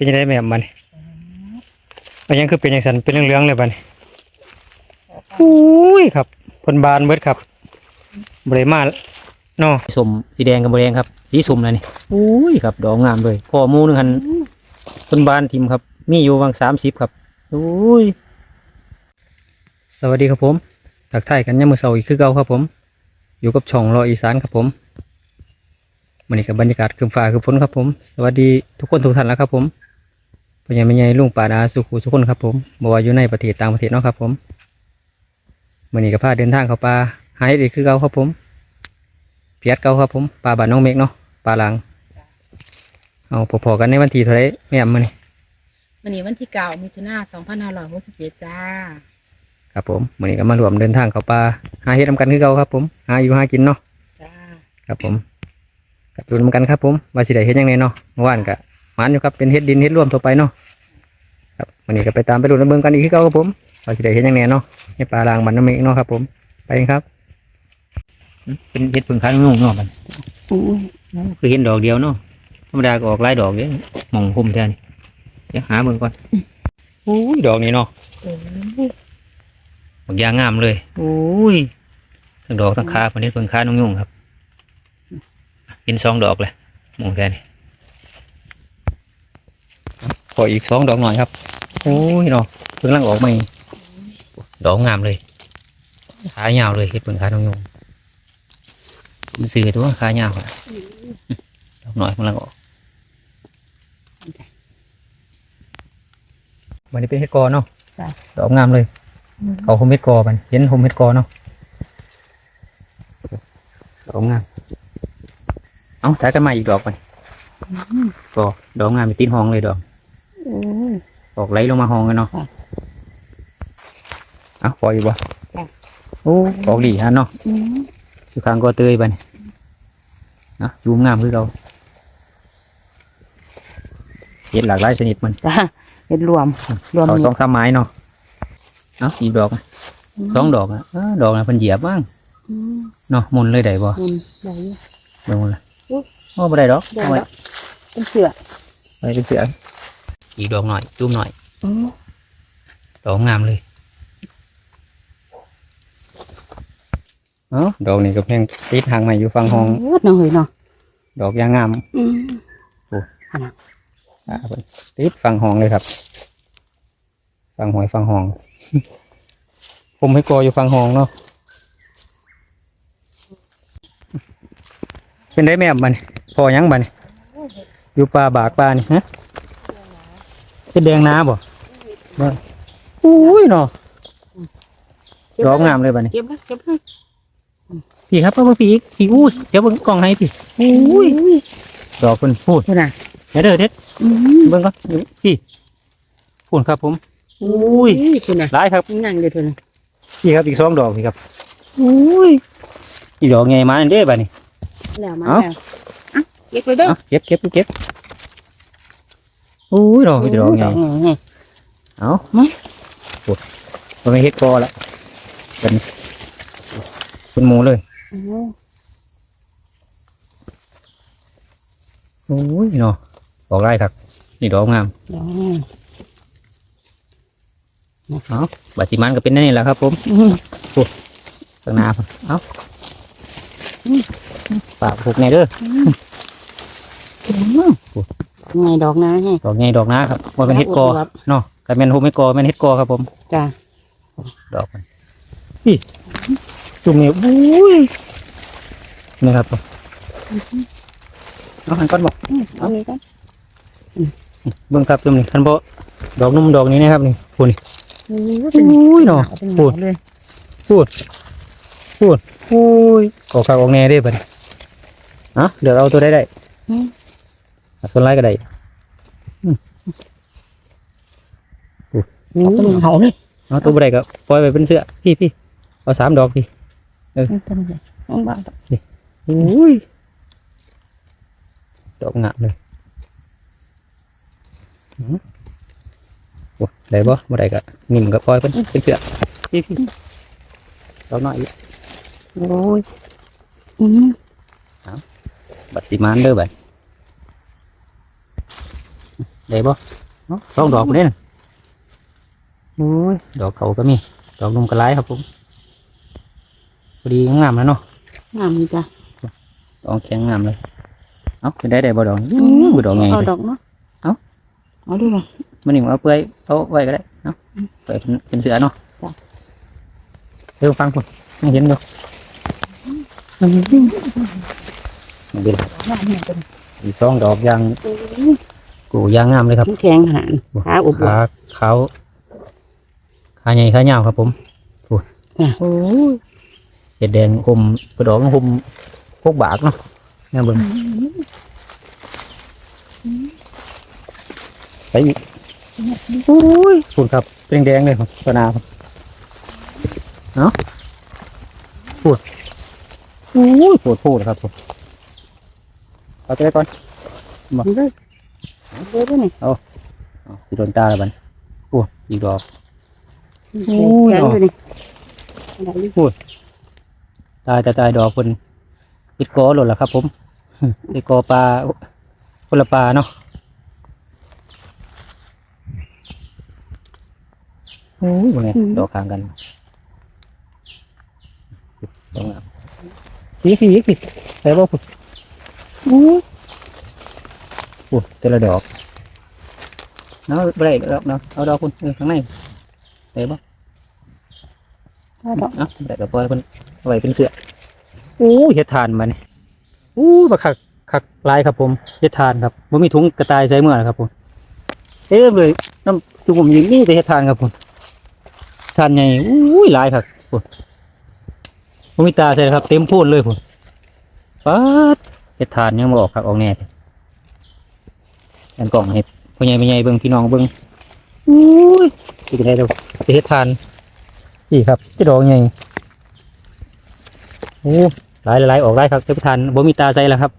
เป็นยังไงแม่มันมันยังคือเป็นอย่างสันเป็นเรื่องๆเลยบัดนอุ้ยครับผลบานเบิดครับบริมาเนาะสมสีแดงกับบแดงครับ สีสมเลยนี่อุ้ยครับ ดอกงามเลยพ่อหมูหนึงหันผลบานทิมครับ มีอยู่วางสามสิบครับอุ้ยสวัสดีครับผมทักทายกันยามมือเสาร์อีกคือเก่าครับผม อยู่กับช่องรออีสานครับผมวันนี้กับบรรยากาศคืมฟ้าคือฝนครับผม สวัสดีทุกคนทุกท่านแล้วครับผม พ่อใหญ่แม่ใหญ่ลุงป่าดาสุขุสุขคนครับผมบอกว่าอยู่ในประเทศต่างประเทศเนาะครับผมวันนี้ก็พาเดินทางเข้าป่าหาเห็ดอีกคือเก่าครับผมเพียดเก่าครับผมป่าบ้านน้องเมฆเนาะป่าหลัง เอาพอๆกันในวันที่เท่าไรแม่มมันนี่วันนี้วันที่เก้ามิถุนาสองพันห้าร้อยหกสิบเจ็ดจ้าครับผมวันนี้ก็มารวมเดินทางเข้าป่าหาเห็ดทำกันคือเก่าครับผมหาอยู่หากินเนาะจ้าครับผมกับดูนำกันครับผมว่าสิได้เฮ็ดยังไงเนาะเมื่อวานก็ห วานอยู่ครับเป็นเฮ็ดดินเฮ็ดร่วมทั่วไปเนาะครับวันนี้ก็ไปตามไปดูน้ำเบิ่งกันอีกคือเก่าครับผมว่าสิได้เฮ็ดยังไงเนาะให้ปลาลางมันน้ำเมฆเนาะครับ ผมไปครับเป็นเฮ็ดผึ่งค้างงงเนาะมันคือเห็นดอกเดียวเนาะธรรมดาก็ออกหลายดอกเด้หมองพุ่มแทนเดี๋ยวหาเบิ่งก่อนอุ้ยดอกนี้เนาะอ้ยดอกยางงามเลยอุ้ยทั้งดอกทั้งขาคนนี้เพิ่งค้าน้องยุ่งครับเป็นสองดอกเลยมองแทนข ออีกสองดอกหน่อยครับ โอ้ยเนาะเพิ่งลังออกมาอีกดอกงามเลย ขายาวเลยเห็ดเพิ่งขายน้องยงมันซื้อตัวขายาวอะดอกหน่อยเพิ่งลังออกวันนี้เป็นเห็ดกอเนาะจ้ะดอกงามเลยเขาคมเห็ดกอมันเห็นคมเห็ดกอเนาะดอกงาม เอาถ่ายกันมาอีกดอกไปก็ดอกงามมีตีนห้องเลยดอกโอ้ย ออกไหลลงมาห้องกันเนาะค่ะเอ้าปล่อยอยู่บ่ค่ะโอ้ออกดีฮะเนาะอืมอยู่ข้างก็เตยไปนี่เนาะยูมงามคือเราเห็ดหลากหลายชนิดมันจ้าเฮ็ดรวมรวมเขานี่สองสามไม้เนาะเอ้าอีกดอกอะสองดอกอะเอ้อดอกนะเพิ่นเหยียบบ้างอืมเนาะหมุนเลยได้บ่มันได้อยู่เบิ่งหมดเลยอุ๊ยโอ้บ่ได้ดอกได้เอาไว้แล้วเป็นเสือไว้เป็นเสือ อีกดอกหน่อยจุ่มหน่อยอืมดอกงามเลยเอ้าดอกนี้ก็เพียงติดทางใหม่อยู่ฝั่งห้องโอ้ยน้องเฮ้ยเนาะดอกยางงาม อืมอ่าเพิ่นติดฝั่งห้องเลยครับฝั่งหอยฝั่งห้อง ผมให้กออยู่ฝั่งห้องเนาะเป็นได้แม่บันพอยังบันอยู่ป่าบากป่านี่ฮะ เป็นแดงน้าบ่บ่อุ้ยเนาะดอกงามเลยบัดนี้เก็บเลยเก็บเลยพี่ครับเพิ่งพี่อีกพี่อุ้ยเดี๋ยวเบิ่งกล่องให้พี่อุ้ยดอกเพิ่นพูดดูน่ะเดี๋ยวเด้อเด็ดอืมเบิ่งก่อนนี่พี่พูดครับผมอุ้ยดูน่ะหลายครับนั่งเดี๋ยวดูน่ะพี่ครับอีกสองดอกพี่ครับอุ้ยอีดอกไงมาอันเด้บัดนี้แล้วมาเอ้าแล้วอะเก็บไปเด้อเอาเก็บเก็บเก็บ อุ้ยดอกอีกดอกไงไงเอาพูดมันไม่เฮ็ดคอละเป็นเป็นหมูเลยโอ้ยโอ้ยเนาะดอกไร่ครับนี่ดอกงามดอกเอาบัดสิมันก็เป็นนั่นนี่แหละครับ ผมอืมข้างหน้าพุ่นเอาฝากผูกไงเด้อ ไงดอกนะให้ดอกไงดอกนาครับว่าเป็นเฮ็ดกอเนาะแต่เป็นโฮมเฮ็ดกอเป็นเฮ็ดกอครับผม จ้าดอกมันนี่จุ่มนี่อุ้ยนี่ครับผมเอาหันก้อนบอกอืมเอาเลยกันเบิ่งครับจุ่มนี่คันบ่ดอกนุ่มดอกนี้นะครับนี่พูนโอ้ยอุ้ยเนาะเป็นหพูมดดเลยพูดอุ้ยกอกขากออกแน่เด้บัดนี้อะเดี๋ยวเอาตัวได้ได้เอา ส่วนไรก็ได้เอาเป็นเขาเลยเอาตัวบ่ได้ก็ปล่อยไปเป็นเสื้อพี่พี่เอาสามดอกพี่เป็นไงน้องบ้าอุ้ยดอกงามเลยอื้อโอ้ได้บ่บ่ได้ก็นิ่มก็ปล่อยเป็นเป็นเสื้อพี่พี่ดอกน้อยอีกโอ้ยอืมบัดสิมานเด้อบัด ได้บ่เนาะสองดอกบ่ได้น่ะโอ้ยดอกเขาก็มี ดอกนมกระไรครับผมพอดีงามแล้วเนาะงามจ้ะดอกแข็งงามเลย เอ้าเป็นได้ได้บ่ดอกอู้บ่ดอกไงเอาดอกเนาะเอ้าเอาดูบ่มันนี่เอาเปื่อยเอาไว้ก็ได้เนาะเปื่อยเป็นเป็นเสือเนาะจ้ะเดี๋ยวฟังคุณยังเห็นอยู่นี่เป็นงามเนี่ยเป็นอีกสองดอกยา งกูยางงามเลยครับแข็งขนาดนั้นขาอุบขาขาวขาใหญ่ขายาวครับ ผมโอ้ยเห็ดแดงห่มกระดองห่มพวกบากเนาะเนี่ยเบิ่งไปอีกโอ้ยคุณครับเป็นแดงเลยครับตวหนาครับเนาะปวดโอ้ยปวดโพดครับผมเอาไปเลยก่อน เด้อเด้อนี่เอาสิโดนตาแล้วบันโอ้ยอีกดอกแข็งอยู่นี่อะไรอยู่ตายแต่ตายดอกคนปิดกอหล่นแล้วครับ ผม ปิดกอปลาคนละปลาเนาะโอ้ยไงดอกข้างกันดอกงามสีสีสีใส่บ่พุ่นโอ้ย โอ้ยแต่ละดอกเนาะบ่ได้ดอกเนาะเอาดอกคุณเออข้างในใส่บ่เอาดอกเนาะแต่ก็ปล่อยคนเอาไว้เป็นเสือโอ้ยเฮ็ดทานมาเนี่ยโอ้ยบักคักคักหลายครับผมเฮ็ดทานครับบ่มีถุงกระต่ายใส่เมื่อนะครับผมเต็มเลยน้ำจุ่มยิงนี่แต่เฮ็ดทานครับผมทานใหญ่อุ้ยหลายครับผมบ่มีตาใส่ครับ เต็มโพูนเลยผมป๊าดเฮ็ดทานยังบ่ออกครับออกแน่เลย อันกล่องให้พ่อใหญ่แม่ใหญ่เบิ่งพี่น้องเบิ่งอุ้ยสิเป็นไดเด้อจะเฮ็ดทานนี่ครับที่ดอกใหญ่โอ้หลายหลายออกได้ครับเจ้าพิธานบ่มีตาใส่แล้วครับ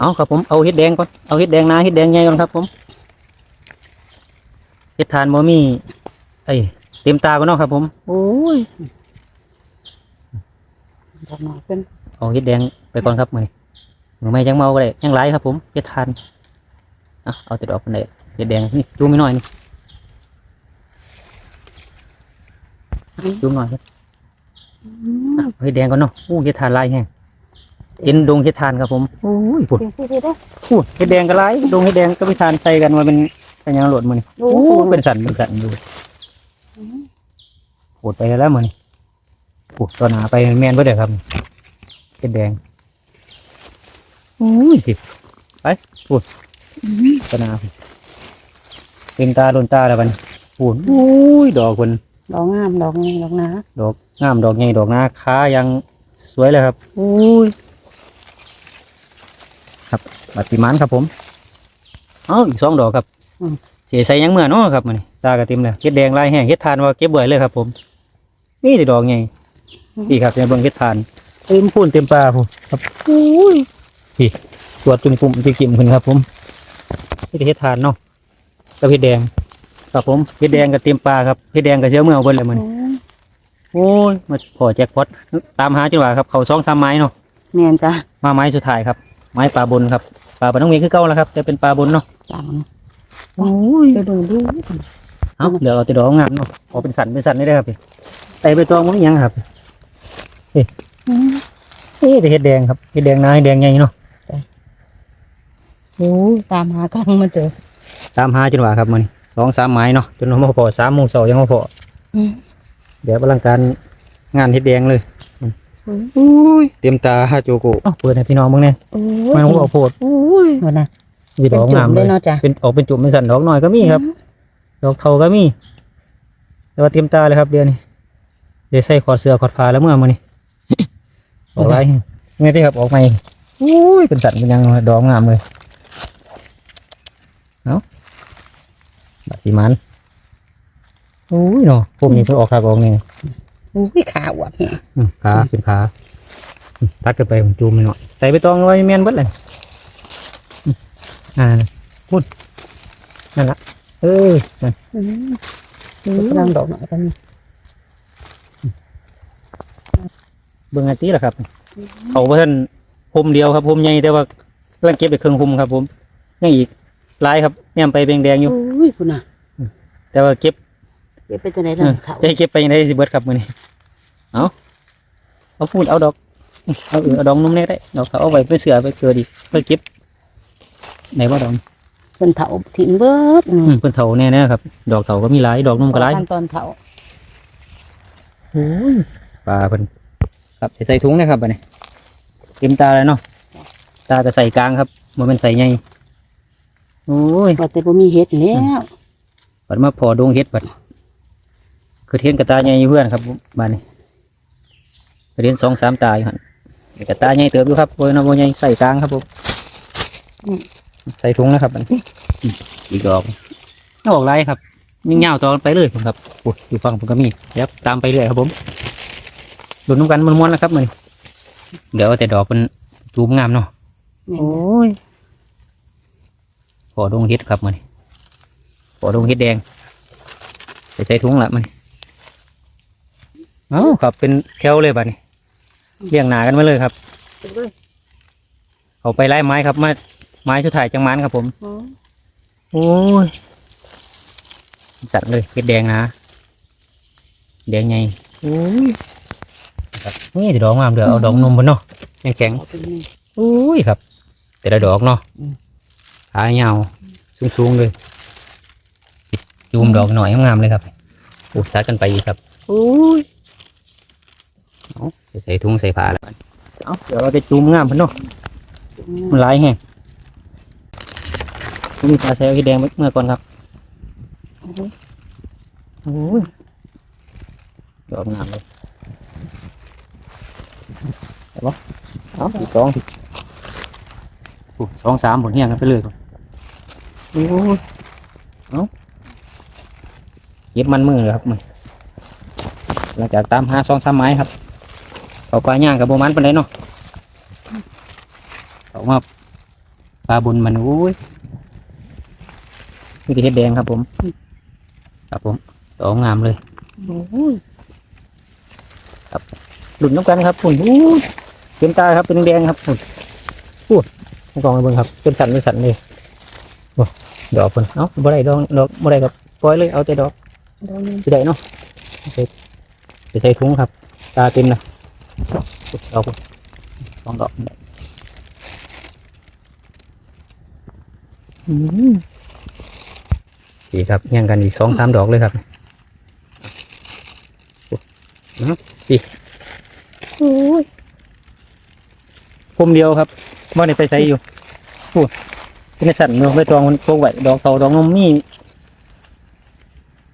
เอาครับผมเอาเห็ดแดงก่อนเอาเห็ดแดงนาเห็ดแดงใหญ่ก่อนครับผมเห็ดทานบ่มีไอ้ยเต็มตาก่อนเนาะครับ ผมโอ้ยดอกหน่อยเป็นเอาเห็ดแดงไปก่อนครับมื้อนี้มือไม่ยังเมาก็ได้ยังหลายครับ ผมเห็ดทานเอาเอาแต่ดอกคนใดเห็ดแดงนี่จูงไม่น้อยนี่จูงหน่อยครับอะเฮ็ดแดงก่อนเนาะโอ้เฮ็ดทานหลายแฮงเอ็นดงเฮ็ดทานครับผมโอ้ยพุ่นเสียงที่ได้พูดเฮ็ดแดงก็หลายดงเฮ็ดแดงก็ไปทานใส่กันว่าเป็นเป็นหยังโหลดมื้อนี้โอ้โอ้เป็นสันเป็นสันดูปวดไปแล้วมื้อนี้ปวดตอนหาไปแม่นบ่ได้ครับเฮ็ดแดงโอ้ยผิดไปปวด ตอนหาพุ่นเต็มตาโดนตาแล้วบัดนี้ปวดโอ้ยดอกเพิ่นดอกงามดอกนี้ดอกนาดอกงามดอกใหญ่ดอกหน้าค้ายังสวยเลยครับโอ้ยครับบัตรติมันครับผม เอ้าอีกสองดอกครับเสียใส่หยังเมื่อเนาะครับมันตากระเต็มเลยเฮ็ดแดงลายแห้งเฮ็ดทานว่าเก็บไว้เลยครับ ผมนี่แต่ดอกใหญ่นี่ครับในเบิ่งเฮ็ดทานเต็มพูนเต็มปลาผมครับโอ้ยพี่ตรวจจุ่มปุ่มจุ่มกิ่มขึ้นครับผม นี่แต่เฮ็ดทานเนาะกับเฮ็ดแดง ครับผมเฮ็ดแดงกับเต็มปลาครับเฮ็ดแดงกับเชื้อเมื่อเอาเบิ่เลยมันโอ้ยมาพอแจ็คพอตตามหาจังหวะครับเขาสองสามไม้เนาะแม่นจ้ะมาไม้สุดท้ายครับ ไม้ปลาบนครับปลาบนน้องเมฆคือเก่าแล้วครับแต่เป็นปลาบนเนาะจังโอ้ยไปดูดูเอาเดี๋ยวเอาแติดดอกงามเนาะเอาเป็นสันเป็นสันได้เลยครับพี่ไต่ไปตองมันยังครับเฮ้ยแต่เห็ดแดงครับเห็ดแดงนาเห็ดแดงใหญ่เนาะ โอ้ตามหากันมาเจอตามหาจังหวะครับมันสองสามไม้เนาะจนมาพอสามโมงเสาร์ยังมาพออืมเดี๋ยวกำลังการงานเห็ดแดงเลยอืมอุ้ยเตรียมตาฮาโจโกะเอ้าเปิดให้พี่น้องมึงเนี่ยโอ้มันหัวโพดโอ้ยหมดนะมีดอกงามเลเลยยเนาะจ้ะเป็นออกเป็นจุ่มเป็นสันดอกหน่อยก็มีครับ ดอกเทาก็มีแต่ว่าเตรียมตาเลยครับเดือนนี้เดี๋ยวใส่ขอดเสื้อขอดผ้าแล้วเมื่อมานี่ออกไรไม่ได้ครับออกไม่โอ้ยเป็นสันเป็นหยังดอกงามเลย เอาบัดสีมันโอ้ยเนาะผมนี่เพิ่งออกขากออกนี่โอ้ยขาอวบเนี่ยอืมขาเป็นขาอืมตัดกันไปผมจูมไปหน่อยใส่ไปตองไว้แมนเบิดเลยอืมอ่าพูดนั่นละเอ้ยนั่นอืมกำลังดอกหน่อยกันเบิ่งอันตีแหละครับ เขาเพิ่นพรมเดียวครับพรมใหญ่แต่ว่ากำลังเก็บไปเครื่องพรมครับ ผมยังอีก หลายครับเนี่ยไปแดงๆอยู่ อุ้ยคุณน่ะแต่ว่าเก็บเก็บไปจะไหนเอล่ะอเขาจะให้เก็บไปยังไงสิเบิดครับมื้อนี้เอาเอาพูดเอาดอกเอาเออเอาดอกนุ่มเนี่ยได้ดอกเขาเอาไว้ไปเสือไปเกลือดีไปเก็บไหนว่าดอกเพิ่นเถาทิ้งเบิดอืมเพิ่นเถาแน่ๆครับ ดอกเถาก็มีหลายดอกนุ่มก็หลายขั้นตอนเถาโอ้ยปลาเพิ่นครับใส่ถุงนะครับบัดนี้เต็มตาเลยเนาะตาจะใส่กลางครับบ่แม่นใส่ใหญ่ โอ้ยว่าแต่บ่มีเฮ็ดแล้วบัดมาพอดวงเฮ็ดบัดคือเทียนกระตาใหญ่อยู่เพื่อนครับบ้านนี้คือเทียนสองสามตาอยู่หั่นกระตาใหญ่เติบอยู่ครับโอ้ยน้ำโมใหญ่ใส่กลางครับผมใส่ถุงนะครับบัดนี้อีกดอกออกไรครับยิ่งยาวต่อไปเลยผมครับโอ้ยอยู่ฝั่งผมก็มีเดี๋ยวตามไปเรื่อยครับผมดูน้ำกันม้วนๆนะครับมันเดี๋ยวเอาแต่ดอกมันจูมงามเนาะแม่นโอ้ยพ อดวงเฮ็ดครับมันพอดวงเฮ็ดแดงใส่ใส่ถุงละมันเอ้าครับเป็นแคลเลยบัดนี้เรียงหนากันมาเลยครับเด้อาไปไล่ไม้ครับมาไม้ชุดถ่ายจังมันครับผมอ๋อโอ้ยสัตว์เลยเฮ็ดแดงนะแดงไงโอ้ยนี่เดี๋ยวดอกงามเดี๋ยวเอาดอกนมบนเนาะแข็งแข็งโอ้ยครับ แต่ละดอกเนาะอืม ขายาวสูงๆเลยจูมดอกหน่อยงามๆเลยครับโอ้ซัดกันไปอีกครับโอ้ยเอาใส่ถุงใส่ผ้าแล้วเอาเดี๋ยวเราจะจูมงามเพิ่นเนาะมันหลายแห้งมีปลาแซวที่แดงเมื่อก่อนครับโอ้ยดอกงามเลยเห็นปะเอาอีกสองสิโอ้สองสามผลเฮี้ยงกันไปเลยครับโอ้ยเอาเก็บมันมือเลยครับมันหลังจากตามหาสองสามไม้ครับเอาปลาย่างกับโบมันเป็นไรเนาะเอามาปลาบนมันโอ้ยนี่คือเห็ดแดงครับผม ครับผมดอกงามเลยโอ้ยหลุดน้ำกันครับฝุ่นอู้เต็มตาครับเป็นแดงครับฝุ่นอู้กองระเบิงครับเป็นสันเป็นสันเลยโอ้ ดอกฝุ่นเอ้าบ่ได้ดอกดอกบ่ได้ครับปล่อยเลยเอาแต่ดอกดอกนึงสิได้เนาะใส่ไปใส่ถุงครับ ตาเต็มเลยดอกฝุ่นสองดอกนี่อืมดีครับยังกันอีกสองสามดอกเลยครับโอ้เนาะดีโอ้ยพมเดียวครับว่าในไปใส่อยู่โอ้ เป็นสัตว์เนาะใบตองมันโปกไหวดอกเต่าดอกนมนี่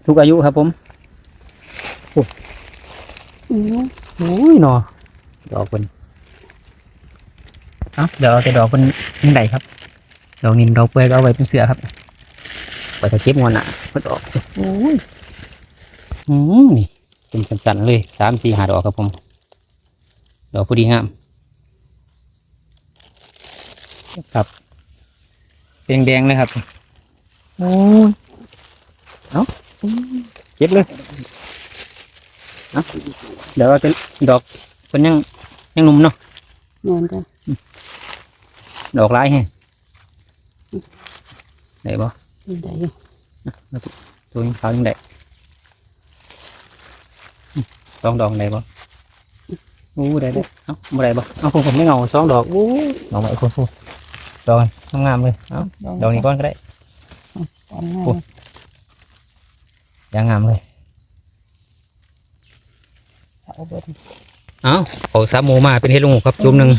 ทุกอายุครับผมอือโอ้ยเนาะดอกเป็นเอ้าเดี๋ยวเอาแต่ดอกเป็นยังไงครับดอกนิมดอกเปลือยก็เอาไว้เป็นเสือครับไปจะเก็บงอนอะก็ดอกโอ้ยอืมนี่เป็นสันๆเลยสามสี่หาดอกครับผมดอกพอดีงามครับ เป็นแดงๆเลยครับโอ้ยเอาเก็บเลยเอาเดี๋ยวเราจะดอกเป็นยังยังหนุ่มเนาะแม่นจ้ะดอกร้ายแฮงได้บ่นี่ได้อยู่ตัวนี้ขาวยังได้อืมสองดอกได้บ่โอ้ได้ได้เอ้าบ่ได้บ่เอาผมผมไม่เงาสองดอกโอ้ยดอกไม้คนพูดดอกกัน งามๆเลยเอ้าดอกนี้ก้อนก็ได้ตอนนี้โอ้ยางงามเลยเอาเบิดเอ้าเอาสามหมูมาเป็นเห็ดลงหูครับจุ่มหนึ่ง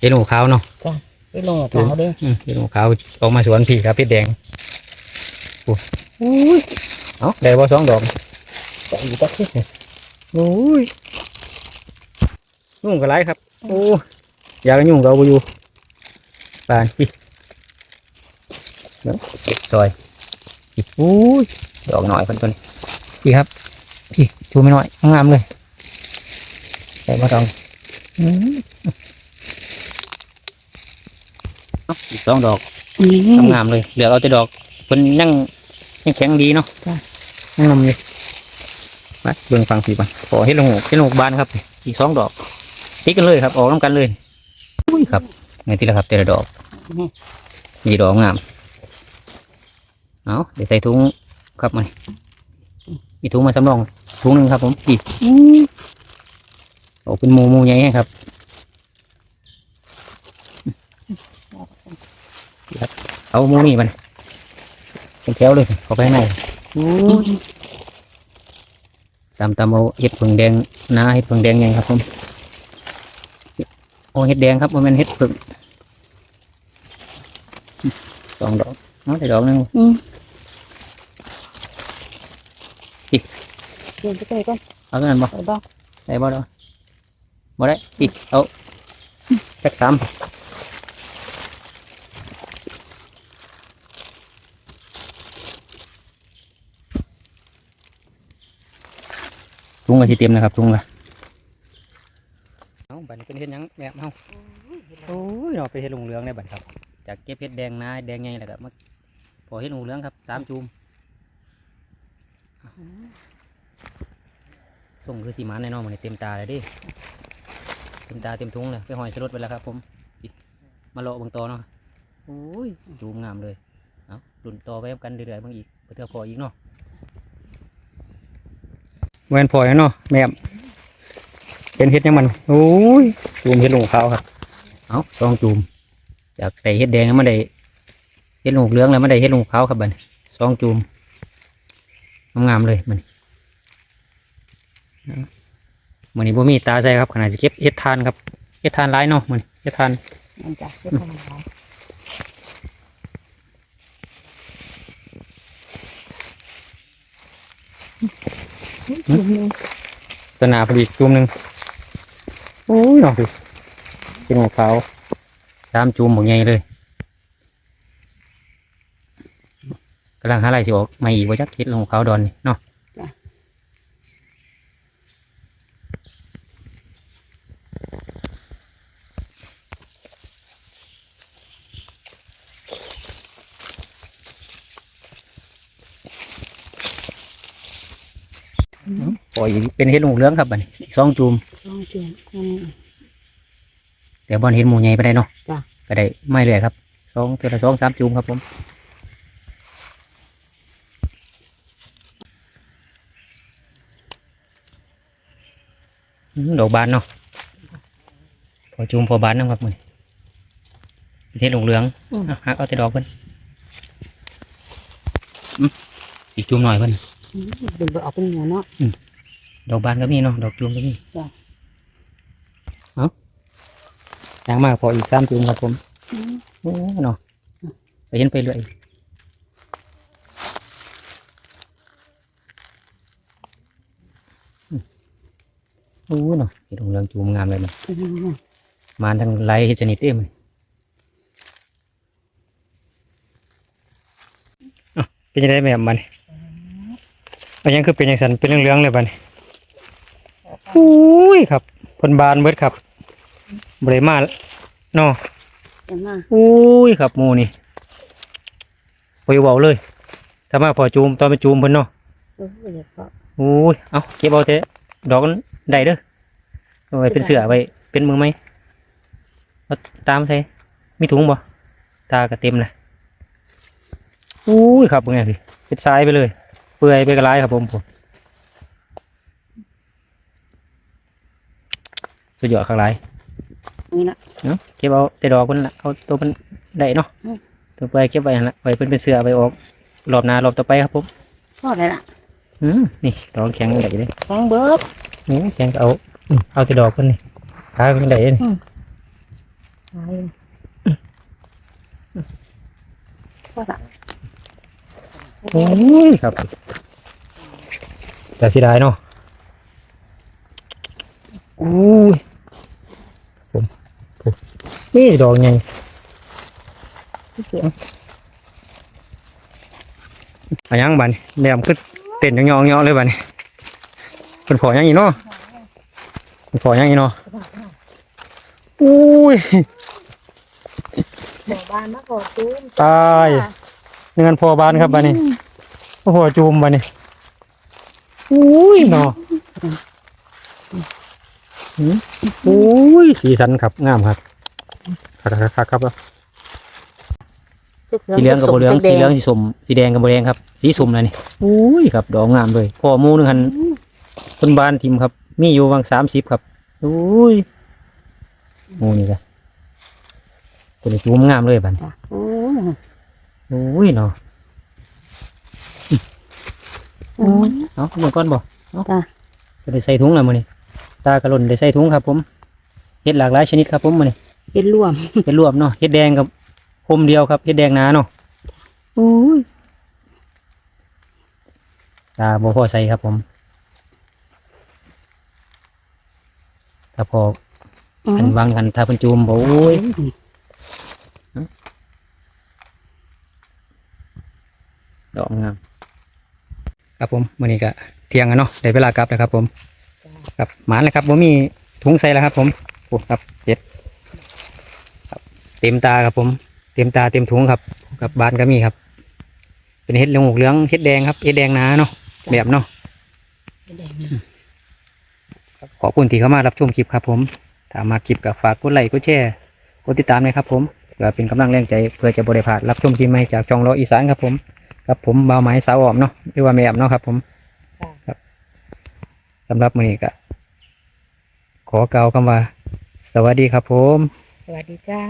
เห็ดลงหูขาวเนาะไปลงกับเขาเด้ออืมเห็ดลงหูขาวออกมาสวนพี่ครับเพชรแดงโอ้ยเอ้าได้บ่สองดอกแต่อยู่ก็คือโอ้ยยุ่งกับไรครับ โอ้อยากให้ยุ่งกับเอาไปอยู่ ปานพี่เดี๋ยวเก็บซอยพี่โอ้ยดอกหน่อยคนตัวนี้พี่ครับ พี่ชูไม่น้อยงามเลยแต่มาตองอืมเอาอีกสองดอกอืมงามๆเลยเหลือเอาแต่ดอกคนยังยังแข็งดีเนาะจ้ะยังนำเลยมาเบิ่งฟังสีก่อนขอให้ลงหูให้ลงหูบานครับ อีกสองดอกติดกันเลยครับ ออกน้ำกันเลยอุ้ยครับ ในที่ละครับแต่ละดอกนี่มีดอกงามเอาเดี๋ยวใส่ถุงครับมันมีถุงมาสำรองถุงหนึ่งครับ ผมอีกโอ้เป็นหมูหมูใหญ่ครับเอาหมูนี่มันเป็นแถวเลยเข้าไปข้างในตามตามเอาเห็ดผึ่งแดงหนาเห็ดผึ่งแดงไงครับผมโอ้เห็ดแดงครับมันเป็นเห็ดผึ่ง สองดอกเอาแต่ดอกหนึงอืมเดี๋ยวจะไปก่อนเอาตัวนั้นบ่ไปบ้างได้บ่ดอกบ่ได้อีกเอาแค่สามถุงก็สิเต็มนะครับถุงละเอาบัดนี้เป็นเฮ็ดหยังแบบเฮาโอ้ยเราไปเฮ็ดลงเหลืองได้บัดครับ จากเก็บเฮ็ดแดงนาแดงใหญ่แล้วก็มาพอเฮ็ดลงเหลืองครับสามจูมส่งคือสีมันแน่นอนมันเต็มตาเลยเดิเต็มตาเต็มทุงเลยไปหอยสลดไปแล้วครับ ผมอิมาเลาะเบางตอเนาะโอ้ยจูมงามเลยเอาดุนต่อไปกันเรื่อยๆบางอีกเพื่อพออีกเนาะแวนพอแล้วเนาะแม่เป็นเฮ็ดยังมันโอ้ยจูมเฮ็ดลงขาวครับเอาลองจูม จากใส่เฮ็ดแดงแล้วมันได้เฮ็ดลูกเหลืองแล้วมันได้เฮ็ดลูกขาวครับบัดนี้สองจูมงามๆเลยมันมันนี้บ่มีตาใส่ครับขนาดสิเก็บเฮ็ดทานครับเฮ็ดทานหลายเนาะมันเฮ็ดทานมันจะเก็บทำอะไรอืมตนาพอดีจูมหนึ่งโอ้ยเนาะดูเป็นลูกขา สามจูมหมดใหญ่เลยกำลังหาอะไรสิออกมาอีกว่าจักเฮ็ดลูกขาวดอนนี่เนาะปล่อยเป็นเห็ดหมูเหลืองครับบัดนี้สองจูมลองจุ่มอืมแต่บอลเห็ดหมูใหญ่ไปได้เนาะ จ้ะ ก็ได้ไม่เลยครับสองเท่าละสองสามจูมครับผมอืมดอกบานเนาะพอจูมพอบานนะครับมือเป็นเห็ดหมูเหลืองเอาหักเอาแต่ดอกเพิ่นอืมอีกจูมหน่อยเพิ่น อืมดึงไปออกเป็นหมูเนาะ ดอกบานก็มีเนาะดอกจูมก็มีจ้ะ เอาอ ย่างมากพออีกสามจูมครับผมอืมโอ้เนาะไปเห็นไปเรื่อยอืมโอ้เนาะเห็ดหงเหลืองจูมงามเลยมันอืมมาทั้งไรเห็ดชนิดเต็มเลยเอ้าเป็นยังไงแบบมันอันยังคือเป็นยังสันเป็นเหลืองๆเลยบัดนโอ้ยครับคนบานเบิดครับ บริมาเนาะเห็นไหมอุ้ยครับหมูนี่ปล่อยเบาเลยถ้ามาพอจูมตอนไปจูมเพิ่นเนาะเออเดี๋ยวก็อุ้ยเอาเก็บเอาเถอะดอกมันได้เด้อเอาไว้เป็นเสือไว้เป็นมือไหมเอาตามใส่มีถุงบ่ตากระเต็มเลยอุ้ยครับเป็นไงสิเป็นทรายไปเลย เปื่อยไปกระไรครับผมผมสุดยอดข้างไร นี่นะเนาะเก็บเอาแต่ดอกมันละเอาตัวมันได้เนาะอืมตัวไปเก็บไว้หั่นละไว้เพิ่นเป็นเสือไปออกรอบหน้ารอบต่อไปครับผมก็ได้ละอืมนี่ดอกแข็งใหญ่เลยแข็งเบิดนี่แข็งก็เอาอืมเอาแต่ดอกเพิ่นนี่ขาเพิ่นได้นี่ใช่ก็ละโอ้ยครับแต่เสียดายเนาะโอ้ยผมผม นี่ดอกใหญ่เสืออะยังบัดนแนมขึ้นเต้นยองๆๆเลยบัดนี้เพิ่นขอหยังอีกเนาะเพิ่นขอหยังอีกเนาะโอ้ยหมู่บ้านมาขอจูมตายเงินพอบานครับบัดนี้โอ้โหจูมบัดนี้อุ้ยเนาะหืมอุ้ยสีสันครับงามครับ ครับครับครับสีเหลืองกับโบเหลืองสีเหลืองสีส้มสีแดงกับโบแดงครับ สีส้มเลยนี่อุ้ยครับ ดอกงามเลยพ่อมูหนึงหันต้นบานทิมครับ มีอยู่วังสามสิบครับอุ้ยมูนี่ก็ตัวนี้จูมงามเลยบันจ้ะโอ้ยอุ้ยเนาะโอ้ยเอาเมื่อก่อนบ่จ้ะจะได้ใส่ถุงแล้วมื้อนี้ตากระหล่นได้ใส่ถุงครับ ผมเฮ็ดหลากหลายชนิดครับผมมื้อนี้ เป็นรวมเฮ็ดรวบเนาะเฮ็ดแดงกับคมเดียวครับเฮ็ดแดงหนาเนาะโอ้ยตาบ่พอใส่ครับผมถ้าพออืมอันวางกันถ้าเพิ่นจูมบ่โอ้ยดอกงามครับผมมื้อนี้ก็เที่ยงแล้วเนาะได้เวลากลับแล้วครับผมครับหมานแล้วครับบ่มีถุงใส่แล้วครับผมโอ้ครับเจ็ดครับ เต็มตาครับผม เต็มตาเต็มถุงครับ กับบานก็มีครับ เป็นเห็ดเหลืองหกเหลืองเห็ดแดงครับเห็ดแดงหนาเนาะแบบเนาะแดงนะขอบคุณที่เข้ามารับชมคลิปครับ ผมถ้ามาคลิปก็ฝากกดไลค์กดแชร์กดติดตามเลยครับ ผมเพื่อเป็นกำลังแรงใจเพื่อจะบริพลาดรับชมคลิปใหม่จากช่องรออีสานครับ ผมครับผมบ่าวไม้สาวออมเนาะหรือว่าแม่แอมเนาะครับผมค่ะครับสำหรับมื้อนี้ก็ขอกล่าวคำว่า สวัสดีครับผม สวัสดีจ้า